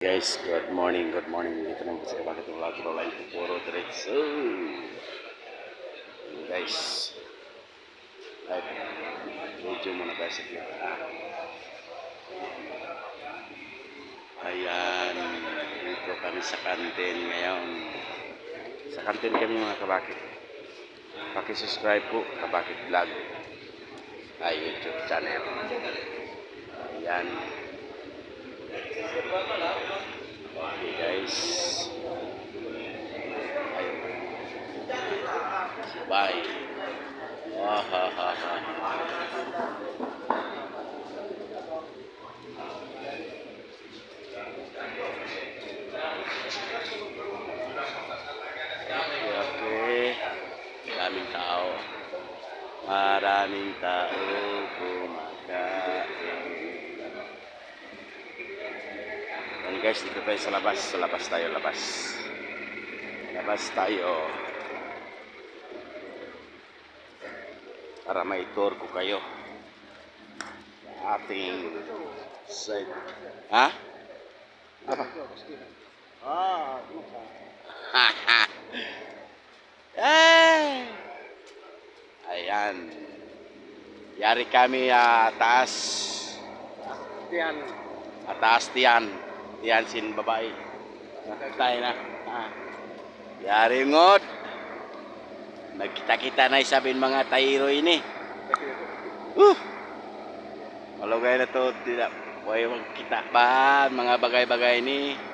Guys, good morning, good morning. Dito naman sa kabakit ng Lago Line po puro diretso. Ayan, Guys, live. Medyo muna guys sa kita. Ayan, dito kami sa kantin ngayon. Sa kantin kami mga kabakit. Paki-subscribe po, kabakit vlog. Ay, YouTube channel. Ayan. Okay guys. Ayun. Bye. Ah, ha, ha, ha. Okay, okay. Maraming tao. Maraming tao kumakain. Yan guys, dito tayo sa labas. Sa labas tayo, labas. Labas tayo. Para may tour ko kayo. Ating side. Ha? Apa? Ah, Ay! Ayan. Yari kami ah, taas. yan. Ataas tiyan. Tiyan sin babae. Tayo na. Ah. Yari ngot. Nagkita-kita na isabin mga tayro ini. Uh! Malugay na to. Tidak. Huwag magkita ba mga bagay-bagay ni. Ah.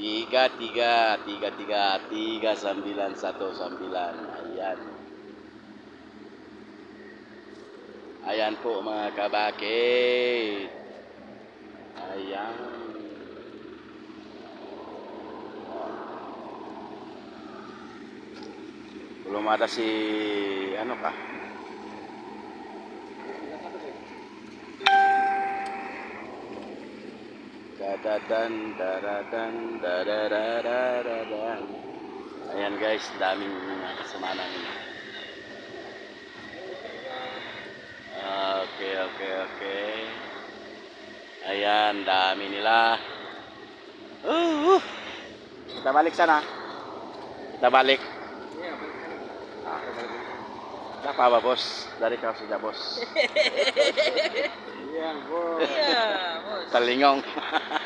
Tiga, tiga, tiga, tiga, tiga, sembilan, satu, sembilan. Ayan. Ayan po mga. Ayan. Belum ada si ano ka? Dadadan, dadadan, dadadadadadan. Ayan guys, daming mga kasama namin. Okay, okay, okay. Ayan, dami nila. Uh, uh. Kita balik sana. Kita balik. Apa ba, boss? Dari kau saja, bos. Yan, bro. Yeah, boss. Talingong.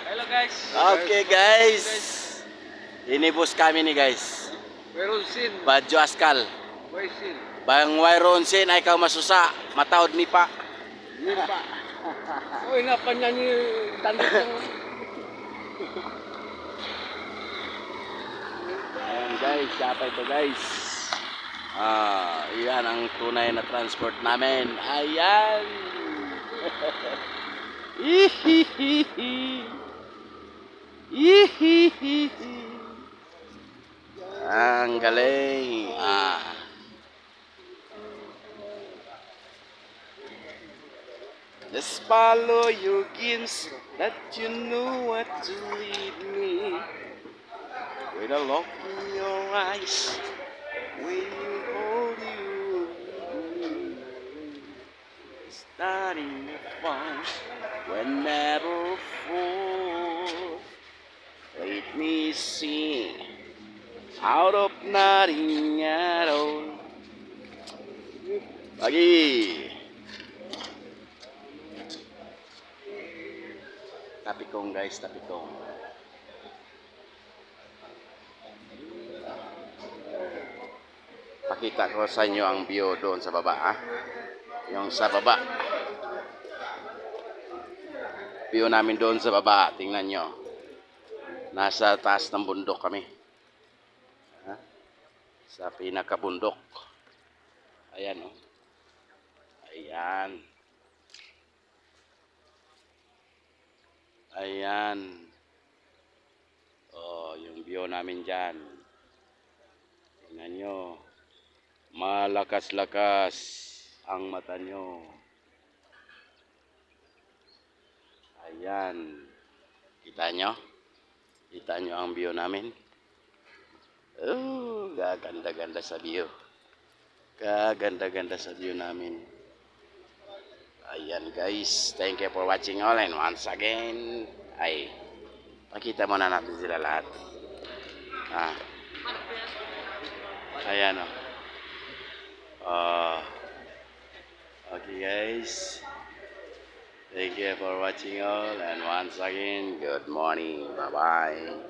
Hello guys. Okay, guys. Ini bos kami nih, guys. Meron sin. Baju askal. May sin. Bang wayron sin ay kau masusa. Mataod ni pa. Yun pa. Uy, napanyanyi tandit ng... Ayan guys, siapa itu guys? Ah, iyan ang tunay na transport namin. Ayan. Ang galing. Ah. Just follow your dreams that you know what to lead me. With a look in your eyes, when fun, when never fall. Let me sing out of nothing at all. Lagi. Tapikong guys, tapikong. Pakita ko sa inyo ang view doon sa baba, ah. Yung sa baba. View namin doon sa baba, tingnan nyo. Nasa taas ng bundok kami. Ha? Sa pinakabundok. Ayan, oh. Ayan. Ayan. Oh, yung view namin dyan. Tingnan nyo. Malakas-lakas ang mata nyo. Ayan. Kita nyo? Kita nyo ang view namin? Oh, gaganda-ganda sa view. Kaganda-ganda sa view namin. Ayan guys, thank you for watching all and once again ay pakita muna natin sila lahat. Ah. Ayan o. Oh. okay guys. Thank you for watching all and once again, good morning. Bye-bye.